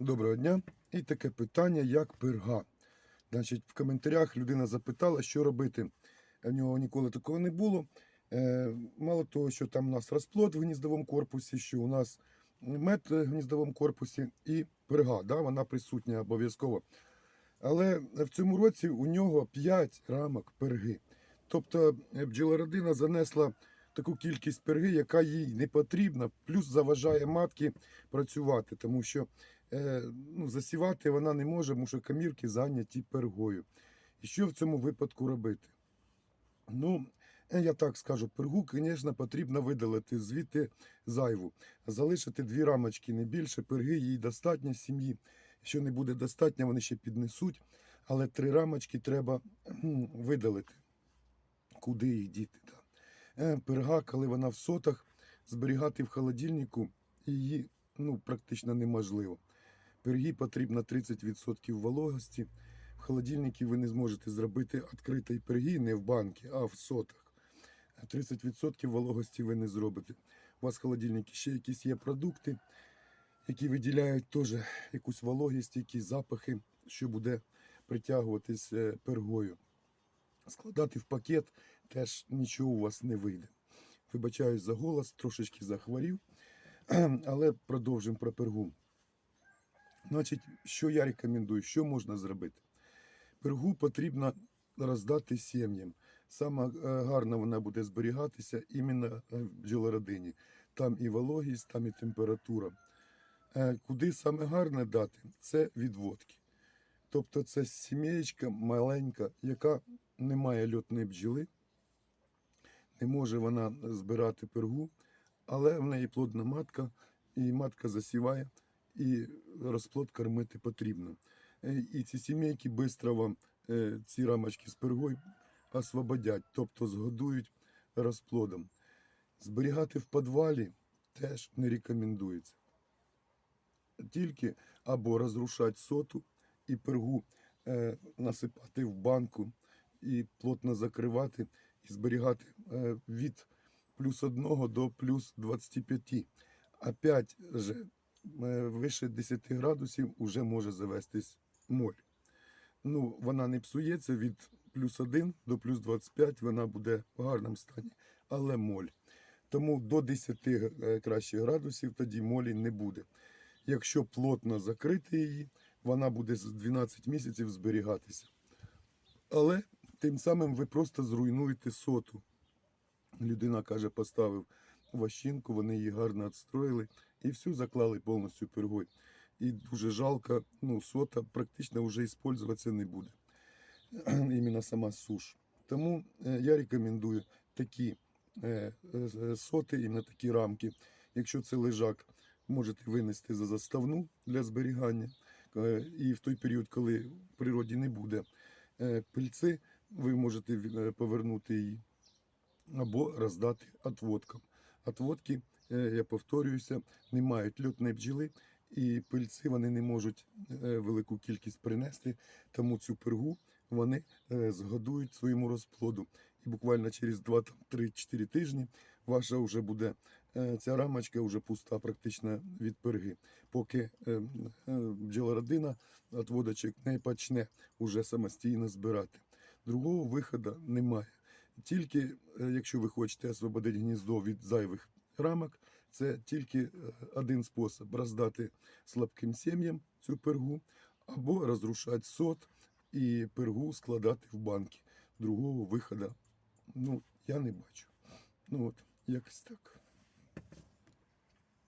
Доброго дня. І таке питання, як пирга. Значить, в коментарях людина запитала, що робити. В нього ніколи такого не було. Е, мало того, що там у нас розплод в гніздовому корпусі, що у нас мед в гніздовому корпусі і пирга, да, вона присутня обов'язково. Але в цьому році у нього 5 рамок перги. Тобто е, бджолородина занесла таку кількість перги, яка їй не потрібна, плюс заважає матки працювати, тому що ну, засівати вона не може, тому що камірки зайняті пергою. І що в цьому випадку робити? Ну, е, я так скажу, пергу, звісно, потрібно видалити звідти зайву, залишити дві рамочки, не більше, перги їй достатньо сім'ї. Якщо не буде достатньо, вони ще піднесуть, але три рамочки треба видалити. Куди їх діти? Да. Е, Перга, коли вона в сотах, зберігати в холодильнику її ну, практично неможливо. Пергі потрібно 30% вологості. В холодильнику ви не зможете зробити відкритий пергі не в банки, а в сотах. 30% вологості ви не зробите. У вас в холодильнику ще якісь є продукти, які виділяють теж якусь вологість, якісь запахи, що буде притягуватись е, пергою. Складати в пакет теж нічого у вас не вийде. Вибачаюсь за голос, трошечки захворів, але продовжимо про пергу. Значить, що я рекомендую, що можна зробити? Пергу потрібно роздати сім'ям. Саме гарно вона буде зберігатися іменно е, в бджолородині. Там і вологість, там і температура. Е, Куди саме гарне дати? Це відводки. Тобто це сім'єчка маленька, яка не має льотної бджоли, не може вона збирати пергу, але в неї плодна матка, і матка засіває, і розплод кормити потрібно. Е, І ці сімейки швидко вам е, ці рамочки з пергою освободять, тобто згодують розплодом. Зберігати в підвалі теж не рекомендується. Тільки або розрушати соту і пергу е, насипати в банку і плотно закривати і зберігати від плюс 1 до плюс 25. А 5 же вище 10 градусів вже може завестись моль. Ну, вона не псується від плюс 1 до плюс 25, вона буде в гарному стані, але моль. Тому до 10 е, краще градусів тоді молі не буде. Якщо плотно закрити її, вона буде з 12 місяців зберігатися. Але тим самим ви просто зруйнуєте соту. Людина каже, поставив ващинку, вони її гарно відстроїли і всю заклали повністю пергою. І дуже жалко, ну, сота практично вже використовуватися не буде. Іменно сама суш. Тому е, я рекомендую такі е, е, соти, іменно такі рамки. Якщо це лежак, можете винести за заставну для зберігання. І в той період, коли в природі не буде пильці, ви можете повернути її або роздати отводкам. Отводки, е, я повторююся, не мають льотної бджіли, і пильці вони не можуть е, велику кількість принести, тому цю пергу вони е, згодують своєму розплоду. І буквально через 2-3-4 тижні ваша вже буде ця рамочка вже пуста практично від перги, поки бджолородина отводочок не почне уже самостійно збирати. Другого виходу немає. Тільки е, якщо ви хочете освободити гніздо від зайвих рамок, це тільки е, один спосіб роздати слабким сім'ям цю пергу, або розрушати сот і пергу складати в банки. Другого виходу ну, я не бачу. Ну от, якось так.